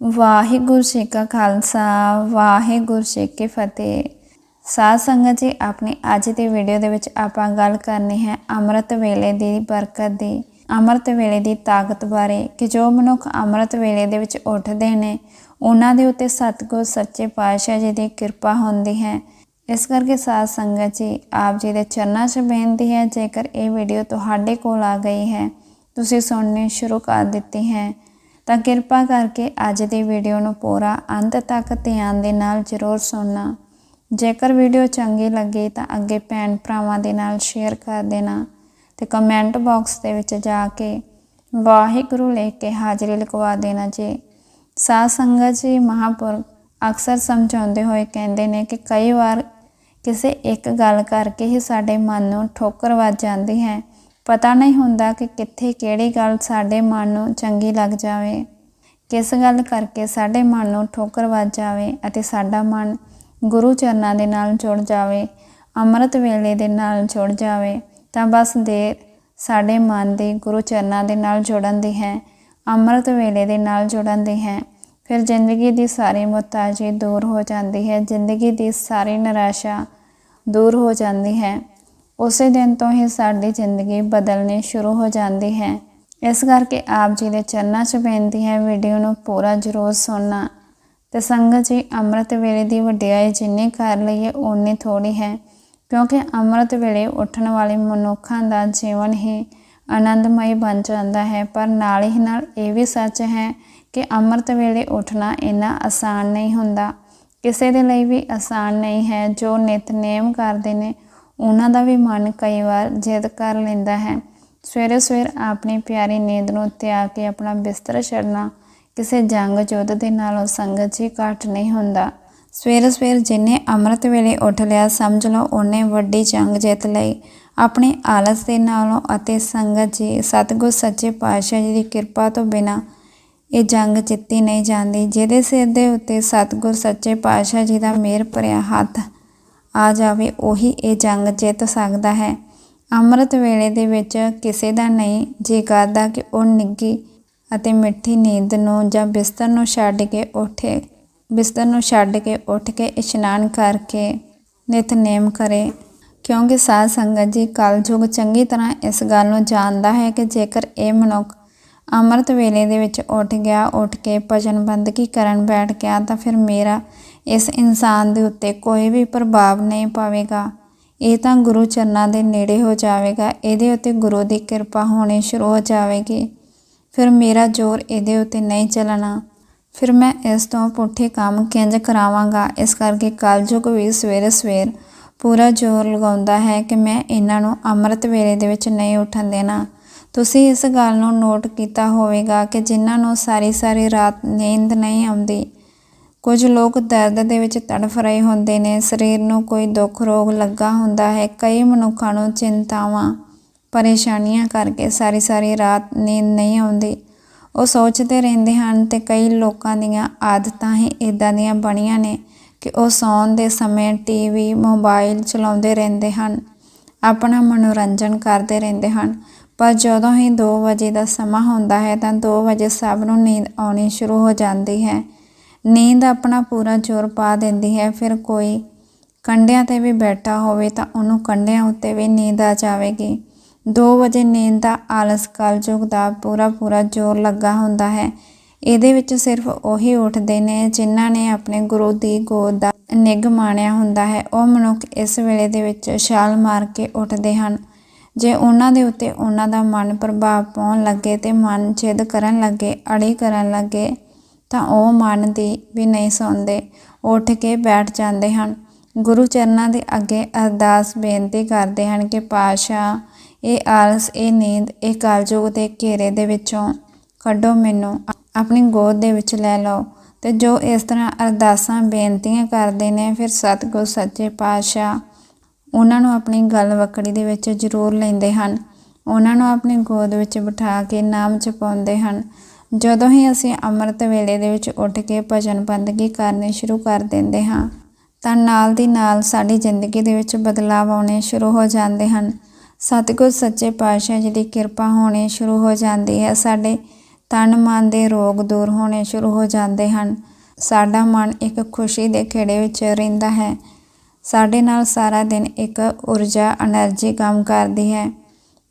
ਵਾਹਿਗੁਰੂ ਜੀ ਕਾ ਖਾਲਸਾ, ਵਾਹਿਗੁਰੂ ਜੀ ਕੀ ਫਤਿਹ। ਸਾਧ ਸੰਗਤ ਜੀ, ਆਪਣੀ ਅੱਜ ਦੀ ਵੀਡੀਓ ਦੇ ਵਿੱਚ ਆਪਾਂ ਗੱਲ ਕਰਨੀ ਹੈ ਅੰਮ੍ਰਿਤ ਵੇਲੇ ਦੀ ਬਰਕਤ ਦੀ। ਅੰਮ੍ਰਿਤ ਵੇਲੇ ਦੀ ਤਾਕਤ ਬਾਰੇ ਕਿ ਜੋ ਮਨੁੱਖ ਅੰਮ੍ਰਿਤ ਵੇਲੇ ਦੇ ਵਿੱਚ ਉੱਠਦੇ ਨੇ, ਉਹਨਾਂ ਦੇ ਉੱਤੇ ਸਤਿਗੁਰ, ਸੱਚੇ ਪਾਤਸ਼ਾਹ ਜੀ ਦੀ ਕਿਰਪਾ ਹੁੰਦੀ ਹੈ। ਇਸ ਕਰਕੇ ਸਾਧ ਸੰਗਤ ਜੀ, ਆਪ ਜੀ ਦੇ ਚਰਨਾਂ 'ਚ ਬੇਨਤੀ ਹੈ, ਜੇਕਰ ਇਹ ਵੀਡੀਓ ਤੁਹਾਡੇ ਕੋਲ ਆ ਗਈ ਹੈ, ਤੁਸੀਂ ਸੁਣਨੀ ਸ਼ੁਰੂ ਕਰ ਦਿੱਤੀ ਹੈ। ਤਾਂ ਕਿਰਪਾ ਕਰਕੇ ਅੱਜ ਦੀ ਵੀਡੀਓ ਨੂੰ ਪੂਰਾ ਅੰਤ ਤੱਕ ਧਿਆਨ ਦੇ ਨਾਲ ਜ਼ਰੂਰ ਸੁਣਨਾ। ਜੇਕਰ ਵੀਡੀਓ ਚੰਗੀ ਲੱਗੇ ਤਾਂ ਅੱਗੇ ਭੈਣ ਭਰਾਵਾਂ ਦੇ ਨਾਲ ਸ਼ੇਅਰ ਕਰ ਦੇਣਾ ਤੇ ਕਮੈਂਟ ਬਾਕਸ ਦੇ ਵਿੱਚ ਜਾ ਕੇ ਵਾਹਿਗੁਰੂ ਲਿਖ ਕੇ ਹਾਜ਼ਰੀ ਲਗਵਾ ਦੇਣਾ ਜੀ। ਸਾਧ ਸੰਗਤ ਜੀ ਮਹਾਂਪੁਰਖ ਅਕਸਰ ਸਮਝਾਉਂਦੇ ਹੋਏ ਕਹਿੰਦੇ ਨੇ ਕਿ ਕਈ ਵਾਰ ਕਿਸੇ ਇੱਕ ਗੱਲ ਕਰਕੇ ਹੀ ਸਾਡੇ ਮਨ ਨੂੰ ਠੋਕਰ ਵੱਜ ਜਾਂਦੀ ਹੈ। ਪਤਾ ਨਹੀਂ ਹੁੰਦਾ ਕਿ ਕਿੱਥੇ ਕਿਹੜੀ ਗੱਲ ਸਾਡੇ ਮਨ ਨੂੰ ਚੰਗੀ ਲੱਗ ਜਾਵੇ, ਕਿਸ ਗੱਲ ਕਰਕੇ ਸਾਡੇ ਮਨ ਨੂੰ ਠੋਕਰ ਵੱਜ ਜਾਵੇ ਅਤੇ ਸਾਡਾ ਮਨ ਗੁਰੂ ਚਰਨਾਂ ਦੇ ਨਾਲ ਜੁੜ ਜਾਵੇ, ਅੰਮ੍ਰਿਤ ਵੇਲੇ ਦੇ ਨਾਲ ਜੁੜ ਜਾਵੇ, ਤਾਂ ਬਸ ਦੇਰ ਸਾਡੇ ਮਨ ਦੀ ਗੁਰੂ ਚਰਨਾਂ ਦੇ ਨਾਲ ਜੁੜਨ ਦੀ ਹੈ, ਅੰਮ੍ਰਿਤ ਵੇਲੇ ਦੇ ਨਾਲ ਜੁੜਨ ਦੀ ਹੈ। ਫਿਰ ਜ਼ਿੰਦਗੀ ਦੀ ਸਾਰੀ ਮੁਹਤਾਜੀ ਦੂਰ ਹੋ ਜਾਂਦੀ ਹੈ, ਜ਼ਿੰਦਗੀ ਦੀ ਸਾਰੀ ਨਿਰਾਸ਼ਾ ਦੂਰ ਹੋ ਜਾਂਦੀ ਹੈ। ਉਸੇ ਦਿਨ ਤੋਂ ਹੀ ਸਾਡੀ ਜ਼ਿੰਦਗੀ ਬਦਲਣੀ ਸ਼ੁਰੂ ਹੋ ਜਾਂਦੀ ਹੈ। ਇਸ ਕਰਕੇ ਆਪ ਜੀ ਦੇ ਚਰਨਾਂ 'ਚ ਬੇਨਤੀ ਹੈ, ਵੀਡੀਓ ਨੂੰ ਪੂਰਾ ਜ਼ਰੂਰ ਸੁਣਨਾ। ਤੇ ਸੰਗਤ ਜੀ, ਅੰਮ੍ਰਿਤ ਵੇਲੇ ਦੀ ਵਡਿਆਈ ਜਿੰਨੀ ਕਰ ਲਈਏ ਓਨੀ ਥੋੜੀ ਹੈ। ਕਿਉਂਕਿ ਅੰਮ੍ਰਿਤ ਵੇਲੇ ਉੱਠਣ ਵਾਲੇ ਮਨੁੱਖਾਂ ਦਾ ਜੀਵਨ ਹੀ ਆਨੰਦਮਈ ਬਣ ਜਾਂਦਾ ਹੈ। ਪਰ ਨਾਲ ਹੀ ਨਾਲ ਇਹ ਵੀ ਸੱਚ ਹੈ ਕਿ ਅੰਮ੍ਰਿਤ ਵੇਲੇ ਉੱਠਣਾ ਇੰਨਾ ਆਸਾਨ ਨਹੀਂ ਹੁੰਦਾ। ਕਿਸੇ ਦੇ ਲਈ ਵੀ ਆਸਾਨ ਨਹੀਂ ਹੈ। ਜੋ ਨਿਤਨੇਮ ਕਰਦੇ ਨੇ ਉਹਨਾਂ ਦਾ ਵੀ ਮਨ ਕਈ ਵਾਰ ਜਿੱਦ ਕਰ ਲੈਂਦਾ ਹੈ। ਸਵੇਰੇ ਸਵੇਰ ਆਪਣੀ ਪਿਆਰੀ ਨੀਂਦ ਨੂੰ ਤਿਆਗ ਕੇ ਆਪਣਾ ਬਿਸਤਰ ਛੱਡਣਾ ਕਿਸੇ ਜੰਗ ਯੁੱਧ ਦੇ ਨਾਲੋਂ ਸੰਗਤ ਜੀ ਘਾਟ ਨਹੀਂ ਹੁੰਦਾ। ਸਵੇਰੇ ਸਵੇਰ ਜਿਨੇ ਅੰਮ੍ਰਿਤ ਵੇਲੇ ਉੱਠ ਲਿਆ ਸਮਝ ਲਓ ਉਹਨੇ ਵੱਡੀ ਜੰਗ ਜਿੱਤ ਲਈ। ਆਪਣੇ ਆਲਸ ਦੇ ਨਾਲੋਂ ਅਤੇ ਸੰਗਤ ਜੀ, ਸਤਿਗੁਰ ਸੱਚੇ ਪਾਤਸ਼ਾਹ ਜੀ ਦੀ ਕਿਰਪਾ ਤੋਂ ਬਿਨਾ ਇਹ ਜੰਗ ਜਿੱਤੀ ਨਹੀਂ ਜਾਂਦੀ, ਜਿਹਦੇ ਸਿਰ ਦੇ ਉੱਤੇ ਸਤਿਗੁਰ ਸੱਚੇ ਪਾਤਸ਼ਾਹ ਜੀ ਦਾ ਮਿਹਰ ਭਰਿਆ ਹੱਥ ਆ ਜਾਵੇ, ਉਹੀ ਇਹ ਜੰਗ ਜਿੱਤ ਸਕਦਾ ਹੈ। ਅੰਮ੍ਰਿਤ ਵੇਲੇ ਦੇ ਵਿੱਚ ਕਿਸੇ ਦਾ ਨਹੀਂ ਜੀ ਕਰਦਾ ਕਿ ਉਹ ਨਿੱਗੀ ਅਤੇ ਮਿੱਠੀ ਨੀਂਦ ਨੂੰ ਜਾਂ ਬਿਸਤਰ ਨੂੰ ਛੱਡ ਕੇ ਉੱਠੇ, ਬਿਸਤਰ ਨੂੰ ਛੱਡ ਕੇ ਉੱਠ ਕੇ ਇਸ਼ਨਾਨ ਕਰਕੇ ਨਿਤਨੇਮ ਕਰੇ। ਕਿਉਂਕਿ ਸਾਧ ਸੰਗਤ ਜੀ ਕਲਯੁਗ ਚੰਗੀ ਤਰ੍ਹਾਂ ਇਸ ਗੱਲ ਨੂੰ ਜਾਣਦਾ ਹੈ ਕਿ ਜੇਕਰ ਇਹ ਮਨੁੱਖ ਅੰਮ੍ਰਿਤ ਵੇਲੇ ਦੇ ਵਿੱਚ ਉੱਠ ਗਿਆ, ਉੱਠ ਕੇ ਭਜਨ ਬੰਦਗੀ ਕਰਨ ਬੈਠ ਗਿਆ, ਤਾਂ ਫਿਰ ਮੇਰਾ ਇਸ ਇਨਸਾਨ ਦੇ ਉੱਤੇ ਕੋਈ ਵੀ ਪ੍ਰਭਾਵ ਨਹੀਂ ਪਾਵੇਗਾ। ਇਹ ਤਾਂ ਗੁਰੂ ਚਰਨਾਂ ਦੇ ਨੇੜੇ ਹੋ ਜਾਵੇਗਾ। ਇਹਦੇ ਉੱਤੇ ਗੁਰੂ ਦੀ ਕਿਰਪਾ ਹੋਣੀ ਸ਼ੁਰੂ ਹੋ ਜਾਵੇਗੀ। ਫਿਰ ਮੇਰਾ ਜ਼ੋਰ ਇਹਦੇ ਉੱਤੇ ਨਹੀਂ ਚੱਲਣਾ। ਫਿਰ ਮੈਂ ਇਸ ਤੋਂ ਪੁੱਠੇ ਕੰਮ ਕਿੰਜ ਕਰਾਵਾਂਗਾ? ਇਸ ਕਰਕੇ ਕਲਯੁਗ ਵੀ ਸਵੇਰੇ ਸਵੇਰ ਪੂਰਾ ਜ਼ੋਰ ਲਗਾਉਂਦਾ ਹੈ ਕਿ ਮੈਂ ਇਹਨਾਂ ਨੂੰ ਅੰਮ੍ਰਿਤ ਵੇਲੇ ਦੇ ਵਿੱਚ ਨਹੀਂ ਉੱਠਣ ਦੇਣਾ। ਤੁਸੀਂ ਇਸ ਗੱਲ ਨੂੰ ਨੋਟ ਕੀਤਾ ਹੋਵੇਗਾ ਕਿ ਜਿਨ੍ਹਾਂ ਨੂੰ ਸਾਰੀ ਸਾਰੀ ਰਾਤ ਨੀਂਦ ਨਹੀਂ ਆਉਂਦੀ ਕੁਝ ਲੋਕ ਦਰਦ ਦੇ ਵਿੱਚ ਤੜਫ ਰਹੇ ਹੁੰਦੇ ਨੇ। ਸਰੀਰ ਨੂੰ ਕੋਈ ਦੁੱਖ ਰੋਗ ਲੱਗਾ ਹੁੰਦਾ ਹੈ। ਕਈ ਮਨੁੱਖਾਂ ਨੂੰ ਚਿੰਤਾਵਾਂ, ਪਰੇਸ਼ਾਨੀਆਂ ਕਰਕੇ ਸਾਰੀ ਸਾਰੀ ਰਾਤ ਨੀਂਦ ਨਹੀਂ ਆਉਂਦੀ। ਉਹ ਸੋਚਦੇ ਰਹਿੰਦੇ ਹਨ ਤੇ ਕਈ ਲੋਕਾਂ ਦੀਆਂ ਆਦਤਾਂ ਹੀ ਇਦਾਂ ਦੀਆਂ ਬਣੀਆਂ ਨੇ ਕਿ ਉਹ ਸੌਣ ਦੇ ਸਮੇਂ ਟੀਵੀ ਮੋਬਾਈਲ ਚਲਾਉਂਦੇ ਰਹਿੰਦੇ ਹਨ, ਆਪਣਾ ਮਨੋਰੰਜਨ ਕਰਦੇ ਰਹਿੰਦੇ ਹਨ। ਪਰ ਜਦੋਂ ਹੀ 2 ਵਜੇ ਦਾ ਸਮਾਂ ਹੁੰਦਾ ਹੈ ਤਾਂ 2 ਵਜੇ ਸਭ ਨੂੰ ਨੀਂਦ ਆਉਣੀ ਸ਼ੁਰੂ ਹੋ ਜਾਂਦੀ ਹੈ। ਨੀਂਦ ਆਪਣਾ ਪੂਰਾ ਜ਼ੋਰ ਪਾ ਦਿੰਦੀ ਹੈ। ਫਿਰ ਕੋਈ ਕੰਢਿਆਂ ਤੇ ਵੀ ਬੈਠਾ ਹੋਵੇ ਤਾਂ ਉਹਨੂੰ ਕੰਢਿਆਂ ਉੱਤੇ ਵੀ ਨੀਂਦ ਆ ਜਾਵੇਗੀ। 2 ਵਜੇ ਨੀਂਦ ਦਾ ਆਲਸ ਕਲਯੁਗ ਦਾ ਪੂਰਾ ਪੂਰਾ ਜ਼ੋਰ ਲੱਗਾ ਹੁੰਦਾ ਹੈ। ਇਹਦੇ ਵਿੱਚ ਸਿਰਫ ਉਹੀ ਉੱਠਦੇ ਨੇ ਜਿਨ੍ਹਾਂ ਨੇ ਆਪਣੇ ਗੁਰੂ ਦੀ ਗੋਦ ਦਾ ਨਿੱਘ ਮਾਣਿਆ ਹੁੰਦਾ ਹੈ। ਉਹ ਮਨੁੱਖ ਇਸ ਵੇਲੇ ਦੇ ਵਿੱਚ ਛਾਲ ਮਾਰ ਕੇ ਉੱਠਦੇ ਹਨ। ਜੇ ਉਹਨਾਂ ਦੇ ਉੱਤੇ ਉਹਨਾਂ ਦਾ ਮਨ ਪ੍ਰਭਾਵ ਪਾਉਣ ਲੱਗੇ ਤੇ ਮਨ ਜਿੱਦ ਕਰਨ ਲੱਗੇ ਅੜੀ ਕਰਨ ਲੱਗੇ ਤਾਂ ਉਹ ਮਨ ਦੀ ਵੀ ਨਹੀਂ ਸੁਣਦੇ। ਉੱਠ ਕੇ ਬੈਠ ਜਾਂਦੇ ਹਨ। ਗੁਰੂ ਚਰਨਾਂ ਦੇ ਅੱਗੇ ਅਰਦਾਸ ਬੇਨਤੀ ਕਰਦੇ ਹਨ ਕਿ ਪਾਤਸ਼ਾਹ, ਇਹ ਆਲਸ, ਇਹ ਨੀਂਦ, ਇਹ ਕਾਲਯੁਗ ਦੇ ਘੇਰੇ ਦੇ ਵਿੱਚੋਂ ਕੱਢੋ ਮੈਨੂੰ। ਆਪਣੀ ਗੋਦ ਦੇ ਵਿੱਚ ਲੈ ਲਓ। ਤੇ ਜੋ ਇਸ ਤਰ੍ਹਾਂ ਅਰਦਾਸਾਂ ਬੇਨਤੀਆਂ ਕਰਦੇ ਨੇ, ਫਿਰ ਸਤਿਗੁਰ, ਸੱਚੇ ਪਾਤਸ਼ਾਹ ਉਹਨਾਂ ਨੂੰ ਆਪਣੀ ਗੱਲ ਵਕੜੀ ਦੇ ਵਿੱਚ ਜ਼ਰੂਰ ਲੈਂਦੇ ਹਨ। ਉਹਨਾਂ ਨੂੰ ਆਪਣੀ ਗੋਦ ਵਿੱਚ ਬਿਠਾ ਕੇ ਨਾਮ ਜਪਾਉਂਦੇ ਹਨ। ਜਦੋਂ ਹੀ ਅਸੀਂ ਅੰਮ੍ਰਿਤ ਵੇਲੇ ਦੇ ਵਿੱਚ ਉੱਠ ਕੇ ਭਜਨ ਬੰਦਗੀ ਕਰਨੀ ਸ਼ੁਰੂ ਕਰ ਦਿੰਦੇ ਹਾਂ, ਤਾਂ ਨਾਲ ਦੀ ਨਾਲ ਸਾਡੀ ਜ਼ਿੰਦਗੀ ਦੇ ਵਿੱਚ ਬਦਲਾਅ ਆਉਣੇ ਸ਼ੁਰੂ ਹੋ ਜਾਂਦੇ ਹਨ। ਸਤਿਗੁਰ ਸੱਚੇ ਪਾਤਸ਼ਾਹ ਜੀ ਦੀ ਕਿਰਪਾ ਹੋਣੀ ਸ਼ੁਰੂ ਹੋ ਜਾਂਦੀ ਹੈ। ਸਾਡੇ ਤਨ ਮਨ ਦੇ ਰੋਗ ਦੂਰ ਹੋਣੇ ਸ਼ੁਰੂ ਹੋ ਜਾਂਦੇ ਹਨ। ਸਾਡਾ ਮਨ ਇੱਕ ਖੁਸ਼ੀ ਦੇ ਖੇੜੇ ਵਿੱਚ ਰਹਿੰਦਾ ਹੈ। ਸਾਡੇ ਨਾਲ ਸਾਰਾ ਦਿਨ ਇੱਕ ਊਰਜਾ એનર્ਜੀ ਕੰਮ ਕਰਦੀ ਹੈ।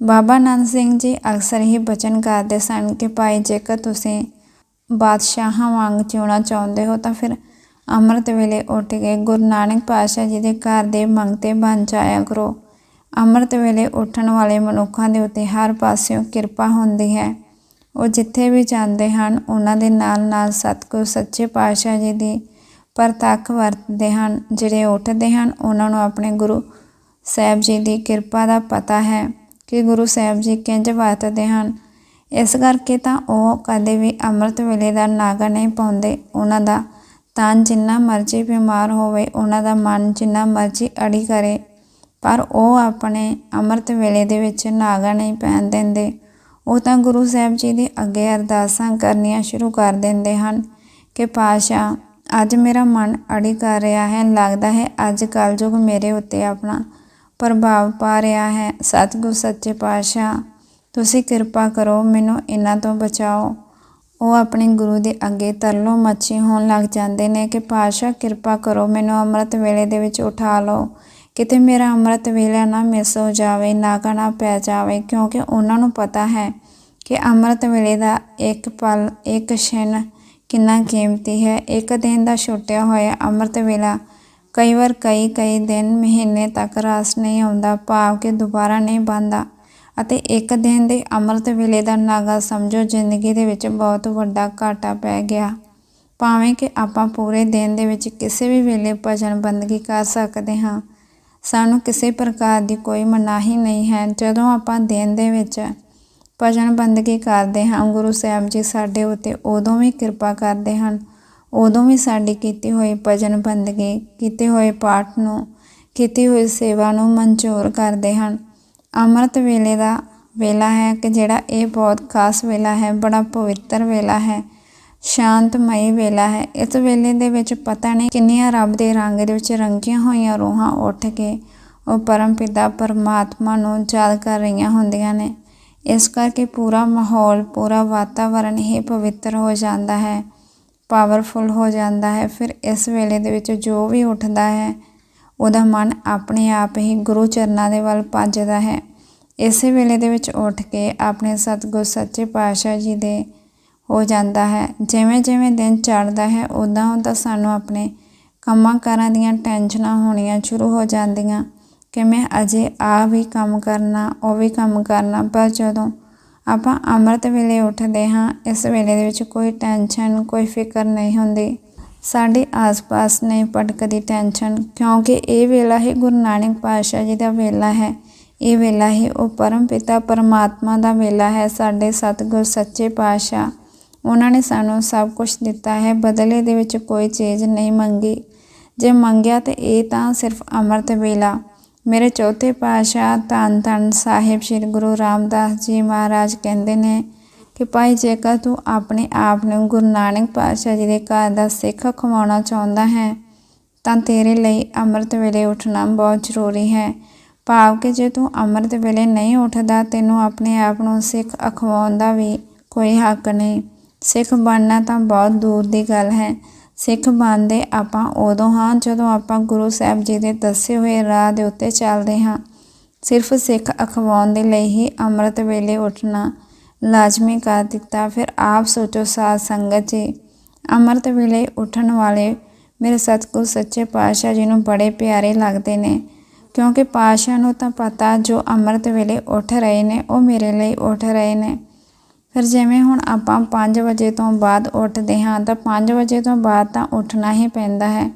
ਬਾਬਾ ਨੰਦ ਸਿੰਘ ਜੀ ਅਕਸਰ ਹੀ ਬਚਨ ਕਰਦੇ ਸਨ ਕਿ ਭਾਈ ਜੇਕਰ ਤੁਸੀਂ ਬਾਦਸ਼ਾਹਾਂ ਵਾਂਗ ਜਿਉਣਾ ਚਾਹੁੰਦੇ ਹੋ ਤਾਂ ਫਿਰ ਅੰਮ੍ਰਿਤ ਵੇਲੇ ਉੱਠ ਕੇ ਗੁਰੂ ਨਾਨਕ ਪਾਤਸ਼ਾਹ ਜੀ ਦੇ ਘਰ ਦੇ ਮੰਗਤੇ ਬਣ ਜਾਇਆ ਕਰੋ। ਅੰਮ੍ਰਿਤ ਵੇਲੇ ਉੱਠਣ ਵਾਲੇ ਮਨੁੱਖਾਂ ਦੇ ਉੱਤੇ ਹਰ ਪਾਸਿਓਂ ਕਿਰਪਾ ਹੁੰਦੀ ਹੈ। ਉਹ ਜਿੱਥੇ ਵੀ ਜਾਂਦੇ ਹਨ, ਉਹਨਾਂ ਦੇ ਨਾਲ ਨਾਲ ਸਤਿਗੁਰ ਸੱਚੇ ਪਾਤਸ਼ਾਹ ਜੀ ਦੀ ਪ੍ਰਤੱਖ ਵਰਤਦੇ ਹਨ। ਜਿਹੜੇ ਉੱਠਦੇ ਹਨ, ਉਹਨਾਂ ਨੂੰ ਆਪਣੇ ਗੁਰੂ ਸਾਹਿਬ ਜੀ ਦੀ ਕਿਰਪਾ ਦਾ ਪਤਾ ਹੈ। ਕਿ ਗੁਰੂ ਸਾਹਿਬ ਜੀ ਕਿੰਜ ਵਰਤਦੇ ਹਨ। ਇਸ ਕਰਕੇ ਤਾਂ ਉਹ ਕਦੇ ਵੀ ਅੰਮ੍ਰਿਤ ਵੇਲੇ ਦਾ ਨਾਗਾ ਨਹੀਂ ਪਾਉਂਦੇ। ਉਹਨਾਂ ਦਾ ਤਨ ਜਿੰਨਾ ਮਰਜ਼ੀ ਬਿਮਾਰ ਹੋਵੇ, ਉਹਨਾਂ ਦਾ ਮਨ ਜਿੰਨਾ ਮਰਜ਼ੀ ਅੜੀ ਕਰੇ। ਪਰ ਉਹ ਆਪਣੇ ਅੰਮ੍ਰਿਤ ਵੇਲੇ ਦੇ ਵਿੱਚ ਨਾਗਾ ਨਹੀਂ ਪਹਿਨ ਦਿੰਦੇ। ਉਹ ਤਾਂ ਗੁਰੂ ਸਾਹਿਬ ਜੀ ਦੇ ਅੱਗੇ ਅਰਦਾਸਾਂ ਕਰਨੀਆਂ ਸ਼ੁਰੂ ਕਰ ਦਿੰਦੇ ਹਨ ਕਿ ਪਾਸ਼ਾ ਅੱਜ ਮੇਰਾ ਮਨ ਅੜੀ ਕਰ ਰਿਹਾ ਹੈ। ਲੱਗਦਾ ਹੈ ਅੱਜ ਕਲਯੁਗ ਮੇਰੇ ਉੱਤੇ ਆਪਣਾ ਪ੍ਰਭਾਵ ਪਾ ਰਿਹਾ ਹੈ। ਸਤਿਗੁਰ, ਸੱਚੇ ਪਾਤਸ਼ਾਹ, ਤੁਸੀਂ ਕਿਰਪਾ ਕਰੋ, ਮੈਨੂੰ ਇਹਨਾਂ ਤੋਂ ਬਚਾਓ। ਉਹ ਆਪਣੇ ਗੁਰੂ ਦੇ ਅੱਗੇ ਤਰਲੋ ਮੱਛੀ ਹੋਣ ਲੱਗ ਜਾਂਦੇ ਨੇ ਕਿ ਪਾਤਸ਼ਾਹ ਕਿਰਪਾ ਕਰੋ, ਮੈਨੂੰ ਅੰਮ੍ਰਿਤ ਵੇਲੇ ਦੇ ਵਿੱਚ ਉਠਾ ਲਓ। ਕਿਤੇ ਮੇਰਾ ਅੰਮ੍ਰਿਤ ਵੇਲਾ ਨਾ ਮਿਸ ਹੋ ਜਾਵੇ ਨਾ ਨਾ ਪੈ ਜਾਵੇ, ਕਿਉਂਕਿ ਉਹਨਾਂ ਨੂੰ ਪਤਾ ਹੈ ਕਿ ਅੰਮ੍ਰਿਤ ਵੇਲੇ ਦਾ ਇੱਕ ਪਲ, ਇੱਕ ਛਿਨ ਕਿੰਨਾ ਕੀਮਤੀ ਹੈ। ਇੱਕ ਦਿਨ ਦਾ ਛੁੱਟਿਆ ਹੋਇਆ ਅੰਮ੍ਰਿਤ ਵੇਲਾ ਕਈ ਵਾਰ ਕਈ ਕਈ ਦਿਨ, ਮਹੀਨੇ ਤੱਕ ਰਾਸ ਨਹੀਂ ਆਉਂਦਾ, ਭਾਵ ਕਿ ਦੁਬਾਰਾ ਨਹੀਂ ਬਣਦਾ। ਅਤੇ ਇੱਕ ਦਿਨ ਦੇ ਅੰਮ੍ਰਿਤ ਵੇਲੇ ਦਾ ਨਾਗਾ ਸਮਝੋ ਜ਼ਿੰਦਗੀ ਦੇ ਵਿੱਚ ਬਹੁਤ ਵੱਡਾ ਘਾਟਾ ਪੈ ਗਿਆ। ਭਾਵੇਂ ਕਿ ਆਪਾਂ ਪੂਰੇ ਦਿਨ ਦੇ ਵਿੱਚ ਕਿਸੇ ਵੀ ਵੇਲੇ ਭਜਨ ਬੰਦਗੀ ਕਰ ਸਕਦੇ ਹਾਂ, ਸਾਨੂੰ ਕਿਸੇ ਪ੍ਰਕਾਰ ਦੀ ਕੋਈ ਮਨਾਹੀ ਨਹੀਂ ਹੈ। ਜਦੋਂ ਆਪਾਂ ਦਿਨ ਦੇ ਵਿੱਚ ਭਜਨ ਬੰਦਗੀ ਕਰਦੇ ਹਾਂ, ਗੁਰੂ ਸਾਹਿਬ ਜੀ ਸਾਡੇ ਉੱਤੇ ਉਦੋਂ ਵੀ ਕਿਰਪਾ ਕਰਦੇ ਹਨ। ਉਦੋਂ ਵੀ ਸਾਡੀ ਕੀਤੀ ਹੋਈ ਭਜਨ ਬੰਦਗੀ, ਕੀਤੇ ਹੋਏ ਪਾਠ ਨੂੰ, ਕੀਤੀ ਹੋਈ ਸੇਵਾ ਨੂੰ ਮਨਜ਼ੂਰ ਕਰਦੇ ਹਨ। ਅੰਮ੍ਰਿਤ ਵੇਲੇ ਦਾ ਵੇਲਾ ਹੈ ਕਿ ਜਿਹੜਾ ਇਹ ਬਹੁਤ ਖਾਸ ਵੇਲਾ ਹੈ, ਬੜਾ ਪਵਿੱਤਰ ਵੇਲਾ ਹੈ, ਸ਼ਾਂਤਮਈ ਵੇਲਾ ਹੈ। ਇਸ ਵੇਲੇ ਦੇ ਵਿੱਚ ਪਤਾ ਨਹੀਂ ਕਿੰਨੀਆਂ ਰੱਬ ਦੇ ਰੰਗ ਦੇ ਵਿੱਚ ਰੰਗੀਆਂ ਹੋਈਆਂ ਰੂਹਾਂ ਉੱਠ ਕੇ ਉਹ ਪਰਮ ਪਿਤਾ ਪਰਮਾਤਮਾ ਨੂੰ ਯਾਦ ਕਰ ਰਹੀਆਂ ਹੁੰਦੀਆਂ ਨੇ। ਇਸ ਕਰਕੇ ਪੂਰਾ ਮਾਹੌਲ, ਪੂਰਾ ਵਾਤਾਵਰਣ ਹੀ ਪਵਿੱਤਰ ਹੋ ਜਾਂਦਾ ਹੈ। ਪਾਵਰਫੁਲ ਹੋ ਜਾਂਦਾ ਹੈ। ਫਿਰ ਇਸ ਵੇਲੇ ਦੇ ਵਿੱਚ ਜੋ ਵੀ ਉੱਠਦਾ ਹੈ, ਉਹਦਾ ਮਨ ਆਪਣੇ ਆਪ ਹੀ ਗੁਰੂ ਚਰਨਾਂ ਦੇ ਵੱਲ ਭੱਜਦਾ ਹੈ। ਇਸੇ ਵੇਲੇ ਦੇ ਵਿੱਚ ਉੱਠ ਕੇ ਆਪਣੇ ਸਤਿਗੁਰ ਸੱਚੇ ਪਾਤਸ਼ਾਹ ਜੀ ਦੇ ਹੋ ਜਾਂਦਾ ਹੈ। ਜਿਵੇਂ ਜਿਵੇਂ ਦਿਨ ਚੜ੍ਹਦਾ ਹੈ ਉਦਾਂ ਉਦਾਂ ਸਾਨੂੰ ਆਪਣੇ ਕੰਮਾਂ ਕਾਰਾਂ ਦੀਆਂ ਟੈਨਸ਼ਨਾਂ ਹੋਣੀਆਂ ਸ਼ੁਰੂ ਹੋ ਜਾਂਦੀਆਂ। ਕਿ ਮੈਂ ਅਜੇ ਆ ਵੀ ਕੰਮ ਕਰਨਾ, ਉਹ ਵੀ ਕੰਮ ਕਰਨਾ, ਪਰ ਜਦੋਂ ਆਪਾਂ ਅੰਮ੍ਰਿਤ ਵੇਲੇ ਉੱਠਦੇ ਹਾਂ, ਇਸ ਵੇਲੇ ਦੇ ਵਿੱਚ ਕੋਈ ਟੈਨਸ਼ਨ ਕੋਈ ਫਿਕਰ ਨਹੀਂ ਹੁੰਦੀ। ਸਾਡੇ ਆਸ-ਪਾਸ ਨਹੀਂ ਭਟਕਦੀ ਟੈਨਸ਼ਨ ਕਿਉਂਕਿ ਇਹ ਵੇਲਾ ਹੀ ਗੁਰੂ ਨਾਨਕ ਪਾਤਸ਼ਾਹ ਜੀ ਦਾ ਵੇਲਾ ਹੈ। ਇਹ ਵੇਲਾ ਹੀ ਉਹ ਪਰਮ ਪਿਤਾ ਪਰਮਾਤਮਾ ਦਾ ਵੇਲਾ ਹੈ, ਸਾਡੇ ਸਤਿਗੁਰ ਸੱਚੇ ਪਾਤਸ਼ਾਹ। ਉਹਨਾਂ ਨੇ ਸਾਨੂੰ ਸਭ ਕੁਝ ਦਿੱਤਾ ਹੈ, ਬਦਲੇ ਦੇ ਵਿੱਚ ਕੋਈ ਚੀਜ਼ ਨਹੀਂ ਮੰਗੀ। ਜੇ ਮੰਗਿਆ ਤੇ ਇਹ ਤਾਂ ਸਿਰਫ ਅੰਮ੍ਰਿਤ ਵੇਲਾ। ਮੇਰੇ ਚੌਥੇ ਪਾਤਸ਼ਾਹ ਧੰਨ ਧੰਨ ਸਾਹਿਬ ਸ੍ਰੀ ਗੁਰੂ ਰਾਮਦਾਸ ਜੀ ਮਹਾਰਾਜ ਕਹਿੰਦੇ ਨੇ ਕਿ ਭਾਈ ਜੇਕਰ ਤੂੰ ਆਪਣੇ ਆਪ ਨੂੰ ਗੁਰੂ ਨਾਨਕ ਪਾਤਸ਼ਾਹ ਜੀ ਦੇ ਘਰ ਦਾ ਸਿੱਖ ਖਵਾਉਣਾ ਚਾਹੁੰਦਾ ਹੈ, ਤਾਂ ਤੇਰੇ ਲਈ ਅੰਮ੍ਰਿਤ ਵੇਲੇ ਉੱਠਣਾ ਬਹੁਤ ਜ਼ਰੂਰੀ ਹੈ। ਭਾਵ ਕਿ ਜੇ ਤੂੰ ਅੰਮ੍ਰਿਤ ਵੇਲੇ ਨਹੀਂ ਉੱਠਦਾ, ਤੈਨੂੰ ਆਪਣੇ ਆਪ ਨੂੰ ਸਿੱਖ ਅਖਵਾਉਣ ਦਾ ਵੀ ਕੋਈ ਹੱਕ ਨਹੀਂ। ਸਿੱਖ ਬਣਨਾ ਤਾਂ ਬਹੁਤ ਦੂਰ ਦੀ ਗੱਲ ਹੈ। ਸਿੱਖ ਬਣਦੇ ਆਪਾਂ ਉਦੋਂ ਹਾਂ, ਜਦੋਂ ਆਪਾਂ ਗੁਰੂ ਸਾਹਿਬ ਜੀ ਦੇ ਦੱਸੇ ਹੋਏ ਰਾਹ ਦੇ ਉੱਤੇ ਚੱਲਦੇ ਹਾਂ। ਸਿਰਫ ਸਿੱਖ ਅਖਵਾਉਣ ਦੇ ਲਈ ਹੀ ਅੰਮ੍ਰਿਤ ਵੇਲੇ ਉੱਠਣਾ ਲਾਜ਼ਮੀ ਕਰ ਦਿੱਤਾ। ਫਿਰ ਆਪ ਸੋਚੋ, ਸਾਧ ਸੰਗਤ ਜੀ, ਅੰਮ੍ਰਿਤ ਵੇਲੇ ਉੱਠਣ ਵਾਲੇ ਮੇਰੇ ਸਤਿਗੁਰ ਸੱਚੇ ਪਾਤਸ਼ਾਹ ਜੀ ਨੂੰ ਬੜੇ ਪਿਆਰੇ ਲੱਗਦੇ ਨੇ, ਕਿਉਂਕਿ ਪਾਤਸ਼ਾਹ ਨੂੰ ਤਾਂ ਪਤਾ ਜੋ ਅੰਮ੍ਰਿਤ ਵੇਲੇ ਉੱਠ ਰਹੇ ਨੇ, ਉਹ ਮੇਰੇ ਲਈ ਉੱਠ ਰਹੇ ਨੇ। ਫਿਰ ਜਿਵੇਂ ਹੁਣ ਆਪਾਂ 5 ਵਜੇ ਤੋਂ ਬਾਅਦ ਉੱਠਦੇ ਹਾਂ, ਤਾਂ 5 ਵਜੇ ਤੋਂ ਬਾਅਦ ਤਾਂ ਉੱਠਣਾ ਹੀ ਪੈਂਦਾ ਹੈ।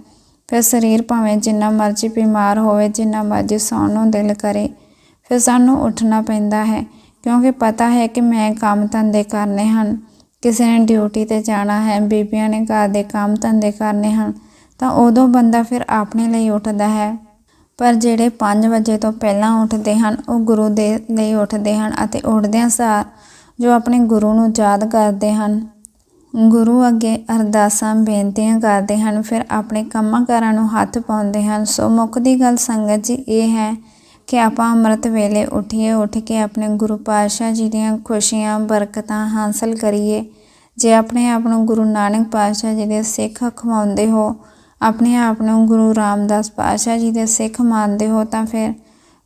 ਫਿਰ ਸਰੀਰ ਭਾਵੇਂ ਜਿੰਨਾ ਮਰਜ਼ੀ ਬਿਮਾਰ ਹੋਵੇ, ਜਿੰਨਾ ਮਰਜ਼ੀ ਸੌਣ ਨੂੰ ਦਿਲ ਕਰੇ, ਫਿਰ ਸਾਨੂੰ ਉੱਠਣਾ ਪੈਂਦਾ ਹੈ। ਕਿਉਂਕਿ ਪਤਾ ਹੈ ਕਿ ਮੈਂ ਕੰਮ ਧੰਦੇ ਕਰਨੇ ਹਨ। ਕਿਸੇ ਨੇ ਡਿਊਟੀ ਤੇ ਜਾਣਾ ਹੈ, ਬੀਬੀਆਂ ਨੇ ਘਰ ਦੇ ਕੰਮ ਧੰਦੇ ਕਰਨੇ ਹਨ, ਤਾਂ ਉਦੋਂ ਬੰਦਾ ਫਿਰ ਆਪਣੇ ਲਈ ਉੱਠਦਾ ਹੈ। ਪਰ ਜਿਹੜੇ 5 ਵਜੇ ਤੋਂ ਪਹਿਲਾਂ ਉੱਠਦੇ ਹਨ, ਉਹ ਗੁਰੂ ਦੇ ਲਈ ਉੱਠਦੇ ਹਨ ਅਤੇ ਉੱਠਦਿਆਂ ਸਾਰ ਜੋ ਆਪਣੇ ਗੁਰੂ ਨੂੰ ਯਾਦ ਕਰਦੇ ਹਨ। ਗੁਰੂ ਅੱਗੇ ਅਰਦਾਸਾਂ, ਬੇਨਤੀਆਂ ਕਰਦੇ ਹਨ, ਫਿਰ ਆਪਣੇ ਕੰਮਾਂ ਕਾਰਾਂ ਨੂੰ ਹੱਥ ਪਾਉਂਦੇ ਹਨ। ਸੋ ਮੁੱਖ ਦੀ ਗੱਲ ਸੰਗਤ ਜੀ ਇਹ ਹੈ ਕਿ ਆਪਾਂ ਅੰਮ੍ਰਿਤ ਵੇਲੇ ਉੱਠੀਏ, ਉੱਠ ਕੇ ਆਪਣੇ ਗੁਰੂ ਪਾਤਸ਼ਾਹ ਜੀ ਦੀਆਂ ਖੁਸ਼ੀਆਂ, ਬਰਕਤਾਂ ਹਾਸਲ ਕਰੀਏ। ਜੇ ਆਪਣੇ ਆਪ ਨੂੰ ਗੁਰੂ ਨਾਨਕ ਪਾਤਸ਼ਾਹ ਜੀ ਦੇ ਸਿੱਖ ਅਖਵਾਉਂਦੇ ਹੋ, ਆਪਣੇ ਆਪ ਨੂੰ ਗੁਰੂ ਰਾਮਦਾਸ ਪਾਤਸ਼ਾਹ ਜੀ ਦੇ ਸਿੱਖ ਮੰਨਦੇ ਹੋ, ਤਾਂ ਫਿਰ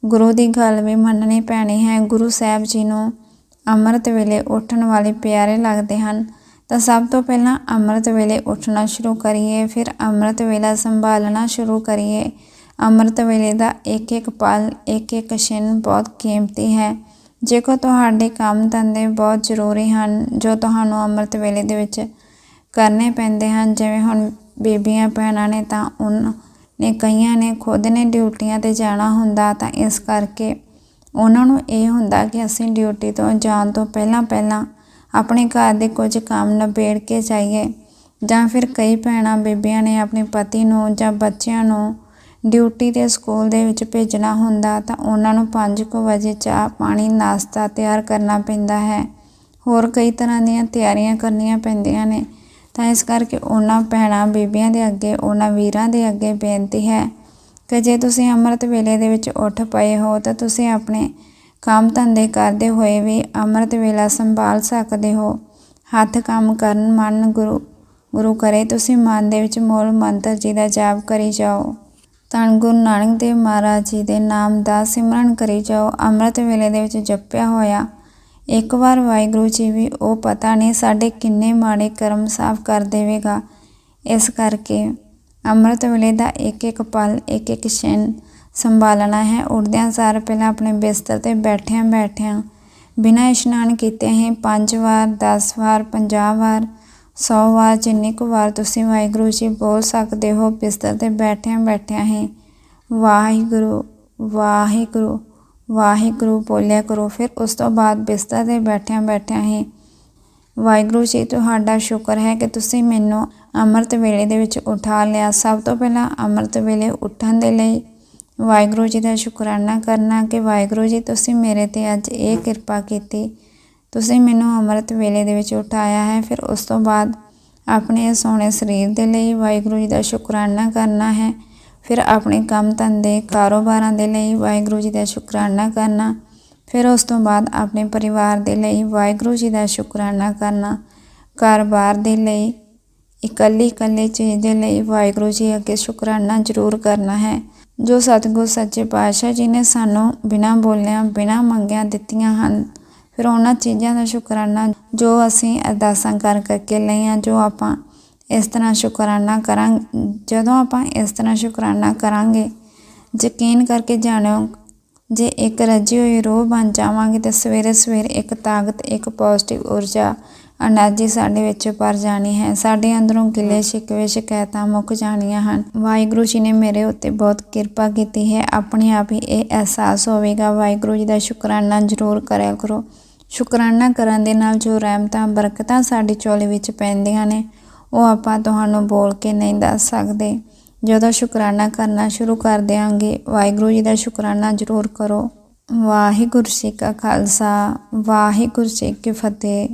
ਗੁਰੂ ਦੀ ਗੱਲ ਵੀ ਮੰਨਣੀ ਪੈਣੀ ਹੈ। ਗੁਰੂ ਸਾਹਿਬ ਜੀ ਨੂੰ ਅੰਮ੍ਰਿਤ ਵੇਲੇ ਉੱਠਣ ਵਾਲੇ ਪਿਆਰੇ ਲੱਗਦੇ ਹਨ। ਤਾਂ ਸਭ ਤੋਂ ਪਹਿਲਾਂ ਅੰਮ੍ਰਿਤ ਵੇਲੇ ਉੱਠਣਾ ਸ਼ੁਰੂ ਕਰੀਏ, ਫਿਰ ਅੰਮ੍ਰਿਤ ਵੇਲਾ ਸੰਭਾਲਣਾ ਸ਼ੁਰੂ ਕਰੀਏ। ਅੰਮ੍ਰਿਤ ਵੇਲੇ ਦਾ ਇੱਕ ਇੱਕ ਪਲ ਇੱਕ ਇੱਕ ਛਿਨ ਬਹੁਤ ਕੀਮਤੀ ਹੈ। ਜੇਕਰ ਤੁਹਾਡੇ ਕੰਮ ਧੰਦੇ ਬਹੁਤ ਜ਼ਰੂਰੀ ਹਨ, ਜੋ ਤੁਹਾਨੂੰ ਅੰਮ੍ਰਿਤ ਵੇਲੇ ਦੇ ਵਿੱਚ ਕਰਨੇ ਪੈਂਦੇ ਹਨ, ਜਿਵੇਂ ਹੁਣ ਬੀਬੀਆਂ ਭੈਣਾਂ ਨੇ ਤਾਂ ਉਹਨਾਂ ਨੇ ਕਈਆਂ ਨੇ ਖੁਦ ਨੇ ਡਿਊਟੀਆਂ ਤੇ ਜਾਣਾ ਹੁੰਦਾ ਤਾਂ ਇਸ ਕਰਕੇ ਉਹਨਾਂ ਨੂੰ ਇਹ ਹੁੰਦਾ ਕਿ ਅਸੀਂ ਡਿਊਟੀ ਤੋਂ ਜਾਣ ਤੋਂ ਪਹਿਲਾਂ ਪਹਿਲਾਂ ਆਪਣੇ ਘਰ ਦੇ ਕੁਝ ਕੰਮ ਨਿਬੇੜ ਕੇ ਜਾਈਏ ਜਾਂ ਫਿਰ ਕਈ ਭੈਣਾਂ ਬੀਬੀਆਂ ਨੇ ਆਪਣੇ ਪਤੀ ਨੂੰ ਜਾਂ ਬੱਚਿਆਂ ਨੂੰ ਡਿਊਟੀ ਤੇ ਸਕੂਲ ਦੇ ਵਿੱਚ ਭੇਜਣਾ ਹੁੰਦਾ ਤਾਂ ਉਹਨਾਂ ਨੂੰ 5:00 ਵਜੇ ਚਾਹ, ਪਾਣੀ, ਨਾਸ਼ਤਾ ਤਿਆਰ ਕਰਨਾ ਪੈਂਦਾ ਹੈ। ਹੋਰ ਕਈ ਤਰ੍ਹਾਂ ਦੀਆਂ ਤਿਆਰੀਆਂ ਕਰਨੀਆਂ ਪੈਂਦੀਆਂ ਨੇ। ਤਾਂ ਇਸ ਕਰਕੇ ਉਹਨਾਂ ਭੈਣਾਂ ਬੀਬੀਆਂ ਦੇ ਅੱਗੇ, ਉਹਨਾਂ ਵੀਰਾਂ ਦੇ ਅੱਗੇ ਬੇਨਤੀ ਹੈ ਕਿ ਜੇ ਤੁਸੀਂ ਅੰਮ੍ਰਿਤ ਵੇਲੇ ਦੇ ਵਿੱਚ ਉੱਠ ਪਏ ਹੋ, ਤਾਂ ਤੁਸੀਂ ਆਪਣੇ ਕੰਮ ਧੰਦੇ ਕਰਦੇ ਹੋਏ ਵੀ ਅੰਮ੍ਰਿਤ ਵੇਲਾ ਸੰਭਾਲ ਸਕਦੇ ਹੋ। ਹੱਥ ਕੰਮ ਕਰਨ ਮਨ ਗੁਰੂ ਗੁਰੂ ਕਰੇ, ਤੁਸੀਂ ਮਨ ਦੇ ਵਿੱਚ ਮੂਲ ਮੰਤਰ ਜੀ ਦਾ ਜਾਪ ਕਰੀ ਜਾਓ। ਧੰਨ ਗੁਰੂ ਨਾਨਕ ਦੇਵ ਮਹਾਰਾਜ ਜੀ ਦੇ ਨਾਮ ਦਾ ਸਿਮਰਨ ਕਰੀ ਜਾਓ। ਅੰਮ੍ਰਿਤ ਵੇਲੇ ਦੇ ਵਿੱਚ ਜਪਿਆ ਹੋਇਆ ਇੱਕ ਵਾਰ ਵਾਹਿਗੁਰੂ ਜੀ ਵੀ ਉਹ ਪਤਾ ਨਹੀਂ ਸਾਡੇ ਕਿੰਨੇ ਮਾੜੇ ਕਰਮ ਸਾਫ਼ ਕਰ ਦੇਵੇਗਾ। ਇਸ ਕਰਕੇ ਅੰਮ੍ਰਿਤ ਵੇਲੇ ਦਾ ਇੱਕ ਇੱਕ ਪਲ, ਇੱਕ ਇੱਕ ਛਿਨ ਸੰਭਾਲਣਾ ਹੈ। ਉੱਠਦਿਆਂ ਸਾਰ ਪਹਿਲਾਂ ਆਪਣੇ ਬਿਸਤਰ ਤੇ ਬੈਠਿਆਂ ਬੈਠਿਆਂ ਬਿਨਾਂ ਇਸ਼ਨਾਨ ਕੀਤੇ ਹੀ 5 ਵਾਰ 10 ਵਾਰ 50 ਵਾਰ 100 ਵਾਰ, ਜਿੰਨੀ ਕੁ ਵਾਰ ਤੁਸੀਂ ਵਾਹਿਗੁਰੂ ਜੀ ਬੋਲ ਸਕਦੇ ਹੋ, ਬਿਸਤਰ ਤੇ ਬੈਠਿਆਂ ਬੈਠਿਆਂ ਹੀ ਵਾਹਿਗੁਰੂ ਵਾਹਿਗੁਰੂ ਵਾਹਿਗੁਰੂ ਬੋਲਿਆ ਕਰੋ। ਫਿਰ ਉਸ ਤੋਂ ਬਾਅਦ ਬਿਸਤਰ ਤੇ ਬੈਠਿਆਂ ਬੈਠਿਆਂ ਹੀ ਵਾਹਿਗੁਰੂ ਜੀ, ਤੁਹਾਡਾ ਸ਼ੁਕਰ ਹੈ ਕਿ ਤੁਸੀਂ ਮੈਨੂੰ ਅੰਮ੍ਰਿਤ ਵੇਲੇ ਦੇ ਵਿੱਚ ਉਠਾ ਲਿਆ। ਸਭ ਤੋਂ ਪਹਿਲਾਂ ਅੰਮ੍ਰਿਤ ਵੇਲੇ ਉੱਠਣ ਦੇ ਲਈ ਵਾਹਿਗੁਰੂ ਜੀ ਦਾ ਸ਼ੁਕਰਾਨਾ ਕਰਨਾ ਕਿ ਵਾਹਿਗੁਰੂ ਜੀ, ਤੁਸੀਂ ਮੇਰੇ ਤੇ ਅੱਜ ਇਹ ਕਿਰਪਾ ਕੀਤੀ। ਤੁਸੀਂ ਮੈਨੂੰ ਅੰਮ੍ਰਿਤ ਵੇਲੇ ਦੇ ਵਿੱਚ ਉਠਾਇਆ ਹੈ। ਫਿਰ ਉਸ ਤੋਂ ਬਾਅਦ ਆਪਣੇ ਸੋਹਣੇ ਸਰੀਰ ਦੇ ਲਈ ਵਾਹਿਗੁਰੂ ਜੀ ਦਾ ਸ਼ੁਕਰਾਨਾ ਕਰਨਾ ਹੈ। ਫਿਰ ਆਪਣੇ ਕੰਮ ਧੰਦੇ, ਕਾਰੋਬਾਰਾਂ ਦੇ ਲਈ ਵਾਹਿਗੁਰੂ ਜੀ ਦਾ ਸ਼ੁਕਰਾਨਾ ਕਰਨਾ। ਫਿਰ ਉਸ ਤੋਂ ਬਾਅਦ ਆਪਣੇ ਪਰਿਵਾਰ ਦੇ ਲਈ ਵਾਹਿਗੁਰੂ ਜੀ ਦਾ ਸ਼ੁਕਰਾਨਾ ਕਰਨਾ। ਕਾਰੋਬਾਰ ਦੇ ਲਈ ਇਕੱਲੀ ਇਕੱਲੀ ਚੀਜ਼ ਦੇ ਲਈ ਵਾਹਿਗੁਰੂ ਜੀ ਅੱਗੇ ਸ਼ੁਕਰਾਨਾ ਜ਼ਰੂਰ ਕਰਨਾ ਹੈ। ਜੋ ਸਤਿਗੁਰ ਸੱਚੇ ਪਾਤਸ਼ਾਹ ਜੀ ਨੇ ਸਾਨੂੰ ਬਿਨਾਂ ਬੋਲਿਆਂ, ਬਿਨਾਂ ਮੰਗਿਆਂ ਦਿੱਤੀਆਂ ਹਨ, ਫਿਰ ਉਹਨਾਂ ਚੀਜ਼ਾਂ ਦਾ ਸ਼ੁਕਰਾਨਾ ਜੋ ਅਸੀਂ ਅਰਦਾਸਾਂ ਕਰ ਕਰਕੇ ਲਈਆਂ ਜੋ ਆਪਾਂ ਇਸ ਤਰ੍ਹਾਂ ਸ਼ੁਕਰਾਨਾ ਕਰਾਂ ਜਦੋਂ ਆਪਾਂ ਇਸ ਤਰ੍ਹਾਂ ਸ਼ੁਕਰਾਨਾ ਕਰਾਂਗੇ, ਯਕੀਨ ਕਰਕੇ ਜਾਣਿਓ, ਜੇ ਇੱਕ ਰੱਜੀ ਹੋਈ ਰੂਹ ਬਣ ਜਾਵਾਂਗੇ ਤੇ ਸਵੇਰੇ ਸਵੇਰੇ ਇੱਕ ਤਾਕਤ, ਇੱਕ ਪੋਜ਼ਿਟਿਵ ਊਰਜਾ ਅਨਰਜੀ ਸਾਡੇ ਵਿੱਚ ਭਰ ਜਾਣੀ ਹੈ। ਸਾਡੇ ਅੰਦਰੋਂ ਗਿਲੇ, ਸ਼ਿਕਵੇ, ਸ਼ਿਕਾਇਤਾਂ ਮੁੱਕ ਜਾਣੀਆਂ ਹਨ। ਵਾਹਿਗੁਰੂ ਜੀ ਨੇ ਮੇਰੇ ਉੱਤੇ ਬਹੁਤ ਕਿਰਪਾ ਕੀਤੀ ਹੈ। ਆਪਣੇ ਆਪ ਹੀ ਇਹ ਅਹਿਸਾਸ ਹੋਵੇਗਾ। ਵਾਹਿਗੁਰੂ ਜੀ ਦਾ ਸ਼ੁਕਰਾਨਾ ਜ਼ਰੂਰ ਕਰਿਆ ਕਰੋ। ਸ਼ੁਕਰਾਨਾ ਕਰਨ ਦੇ ਨਾਲ ਜੋ ਰਹਿਮਤਾਂ, ਬਰਕਤਾਂ ਸਾਡੀ ਚੋਲੀ ਵਿੱਚ ਪੈਂਦੀਆਂ ਨੇ, ਉਹ ਆਪਾਂ ਤੁਹਾਨੂੰ ਬੋਲ ਕੇ ਨਹੀਂ ਦੱਸ ਸਕਦੇ। ਜਦੋਂ ਸ਼ੁਕਰਾਨਾ ਕਰਨਾ ਸ਼ੁਰੂ ਕਰ ਦਿਆਂਗੇ, ਵਾਹਿਗੁਰੂ ਜੀ ਦਾ ਸ਼ੁਕਰਾਨਾ ਜ਼ਰੂਰ ਕਰੋ। ਵਾਹਿਗੁਰੂ ਜੀ ਕਾ ਖਾਲਸਾ, ਵਾਹਿਗੁਰੂ ਜੀ ਕੀ ਫਤਿਹ।